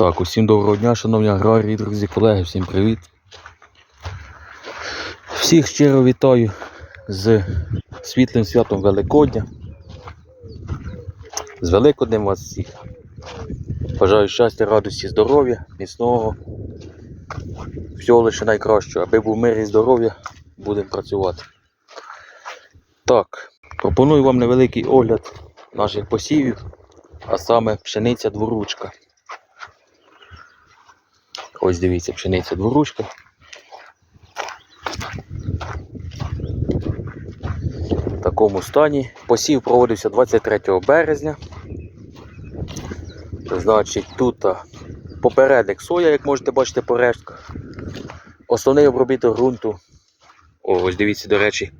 Так, усім доброго дня, шановні аграрії, друзі, колеги, всім привіт. Всіх щиро вітаю з світлим святом Великодня. З Великоднем вас всіх. Бажаю щастя, радості, здоров'я, міцного. Всього лише найкращого. Аби був мир і здоров'я, будемо працювати. Так, пропоную вам невеликий огляд наших посівів, а саме пшениця дворучка. Ось дивіться, пшениця дворучка. В такому стані. Посів проводився 23 березня. Значить, тут попередник соя, як можете бачити по рештках. Основний обробіток ґрунту. О, ось дивіться, до речі,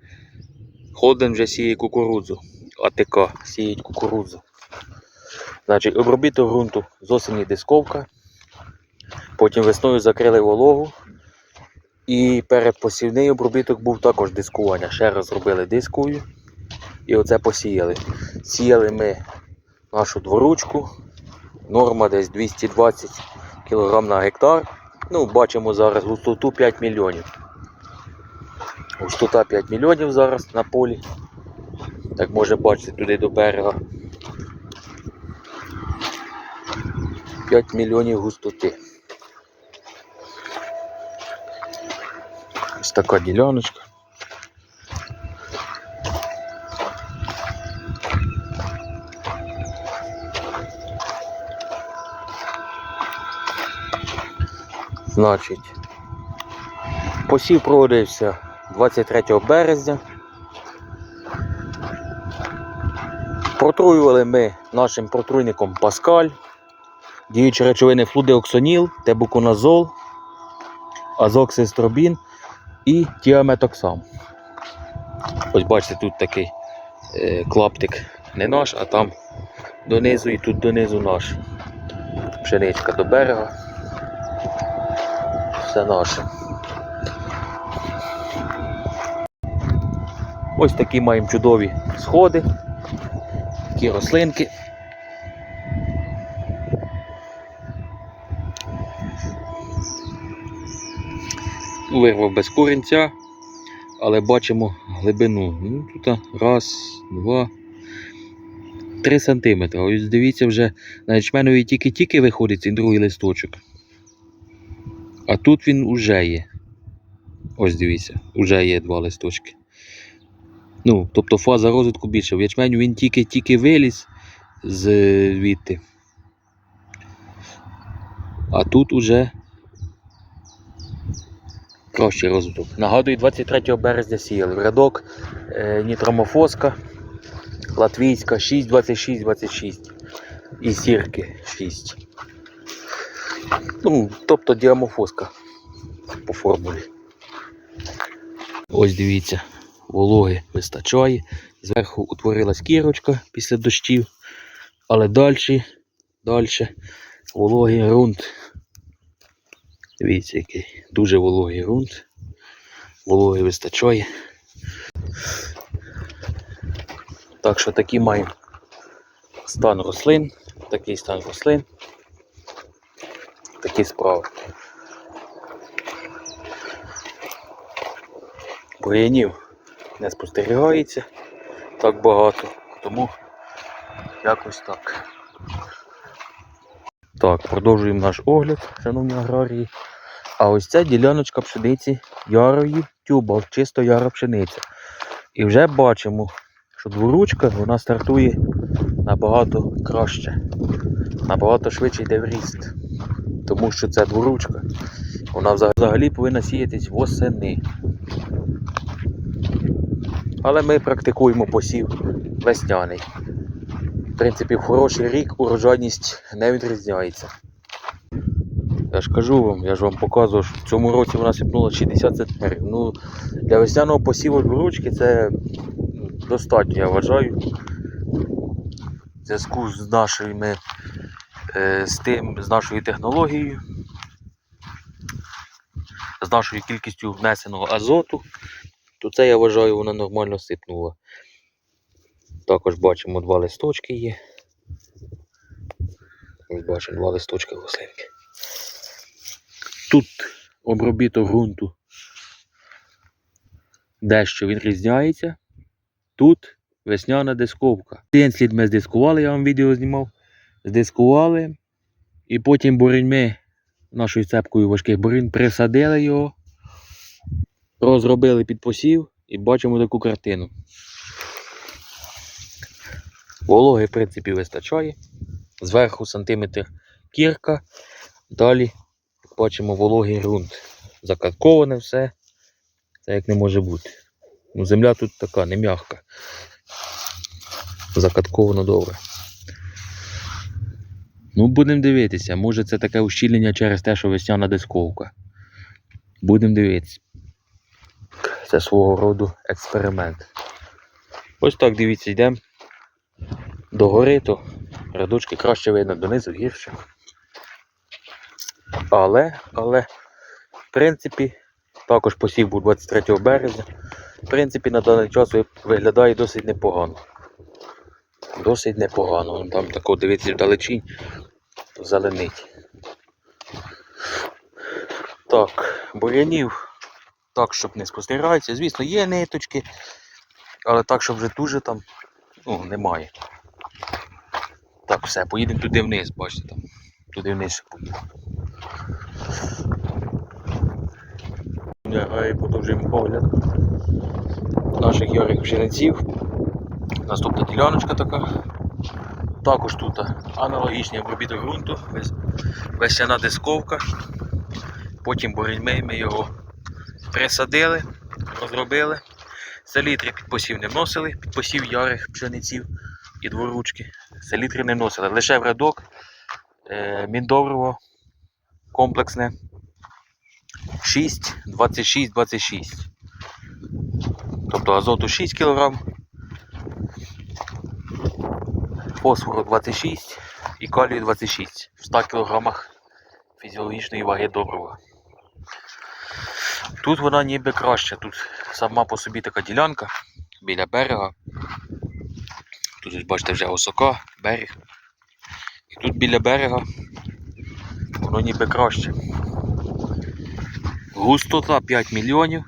Холден вже сіє кукурудзу. АТК сіють кукурудзу. Значить, обробіток ґрунту з осені дисковка. Потім весною закрили вологу. І передпосівний обробіток був також дискування. Ще раз зробили дискою. І оце посіяли. Сіяли ми нашу дворучку. Норма десь 220 кг на гектар. Ну, бачимо зараз густоту 5 мільйонів. Густота 5 мільйонів зараз на полі. Так може бачити туди до берега. 5 мільйонів густоти. Ось така діляночка. Значить, посів проводився 23 березня. Протруювали ми нашим протруйником Паскаль, діючі речовини флудеоксоніл, тебуконазол, азоксистробін і тіаметоксам. Ось бачите, тут такий е, клаптик не наш, а там донизу і тут донизу наш. Пшеничка до берега. Все наше. Ось такі маємо чудові сходи, такі рослинки. Вирвав без корінця, але бачимо глибину. Ну, тут раз, два, три сантиметри. Ось дивіться, вже на ячменові тільки-тільки виходить цей другий листочок. А тут він уже є. Ось дивіться, вже є два листочки. Ну, тобто фаза розвитку більша. В ячменю він тільки-тільки виліз звідти. А тут уже кращий розвиток. Нагадую, 23 березня сіяли. В рядок е, нітромофоска латвійська 6, 26, 26 і сірки 6. Ну, тобто діамофоска по формулі. Ось дивіться, вологи вистачає. Зверху утворилась кірочка після дощів, але далі, далі вологий ґрунт. Дивіться, який дуже вологий ґрунт. Вологи вистачає. Так що такий маємо стан рослин, такий стан рослин, такі справи. Бур'янів не спостерігається так багато, тому якось так. Так, продовжуємо наш огляд, шановні аграрії. А ось ця діляночка пшениці ярої тюбал, чисто яра пшениця. І вже бачимо, що дворучка вона стартує набагато краще, набагато швидше йде в ріст. Тому що це дворучка. Вона взагалі повинна сіятись восени. Але ми практикуємо посів весняний. В принципі, в хороший рік урожайність не відрізняється. Я ж кажу вам, я ж вам показував, що в цьому році вона сипнула 60 центнерів. Ну, для весняного посіву дворучки це достатньо, я вважаю. В зв'язку з нашими е, з тим, з нашою технологією, з нашою кількістю внесеного азоту, то це я вважаю, вона нормально сипнула. Також бачимо два листочки є. Ось бачимо два листочки рослинки. Тут обробіток ґрунту дещо він різняється. Тут весняна дисковка. Один слід ми здискували, я вам відео знімав. Здискували. І потім буріньми нашою цепкою важких бурін присадили його, розробили під посів і бачимо таку картину. Вологи, в принципі, вистачає. Зверху сантиметр кірка, далі бачимо вологий ґрунт. Закатковане все. Це як не може бути. Ну, земля тут така, не м'яка. Закатковано добре. Ну, будемо дивитися. Може це таке ущільнення через те, що весняна дисковка. Будемо дивитися. Це свого роду експеримент. Ось так дивіться, йдемо. До гори, то рядочки краще видно, донизу гірше. Але, але, в принципі, також посів був 23 березня. В принципі, на даний час виглядає досить непогано. Досить непогано. Там тако дивіться вдалечінь, зеленить. Так, бурянів так, щоб не спостерігається. Звісно, є ниточки, але так, щоб вже дуже там ну, немає. Так, все, поїдемо туди вниз, бачите там. Туди вниз ще поїдемо. І продовжуємо огляд наших ярих пшениців. Наступна діляночка така. Також тут аналогічний обробіток ґрунту, вес- весняна дисковка. Потім борельми ми його присадили, розробили. Селітри під посів не вносили, під посів ярих пшениців і дворучки. Селітри не вносили, лише в рядок е, міндобриво комплексне 6, 26, 26. Тобто азоту 6 кг, фосфору 26 і калію 26 в 100 кг фізіологічної ваги добрива. Тут вона ніби краще, тут сама по собі така ділянка біля берега. Тут бачите вже осока, берег. І тут біля берега воно ніби краще. Густота 5 мільйонів.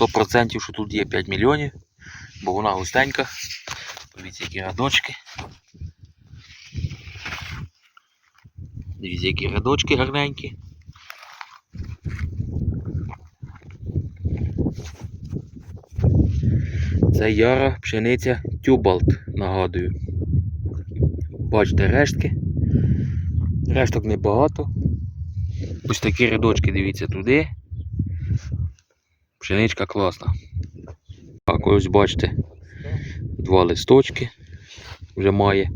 100% що тут є 5 мільйонів, бо вона густенька. Дивіться, які рядочки. Дивіться, які рядочки гарненькі. Це яра пшениця Тюбалт, нагадую. Бачите рештки. Решток небагато. Ось такі рядочки, дивіться туди. Пшеничка класна. Так, ось бачите, два листочки вже має.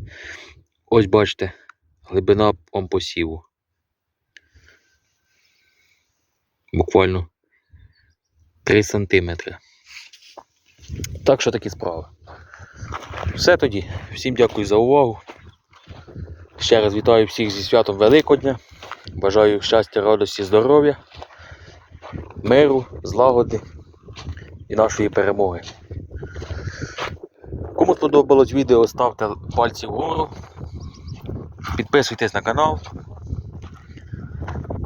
Ось бачите, глибина посіву. Буквально 3 сантиметри. Так що такі справи. Все тоді. Всім дякую за увагу. Ще раз вітаю всіх зі святом Великодня. Бажаю щастя, радості, здоров'я, миру, злагоди і нашої перемоги. Кому сподобалось відео, ставте пальці вгору. Підписуйтесь на канал.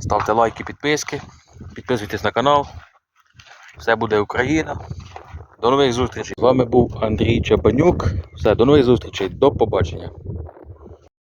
Ставте лайки, підписки. Підписуйтесь на канал. Все буде Україна. До нових зустрічей. З вами був Андрій Чабанюк. Все, до нових зустрічей. До побачення.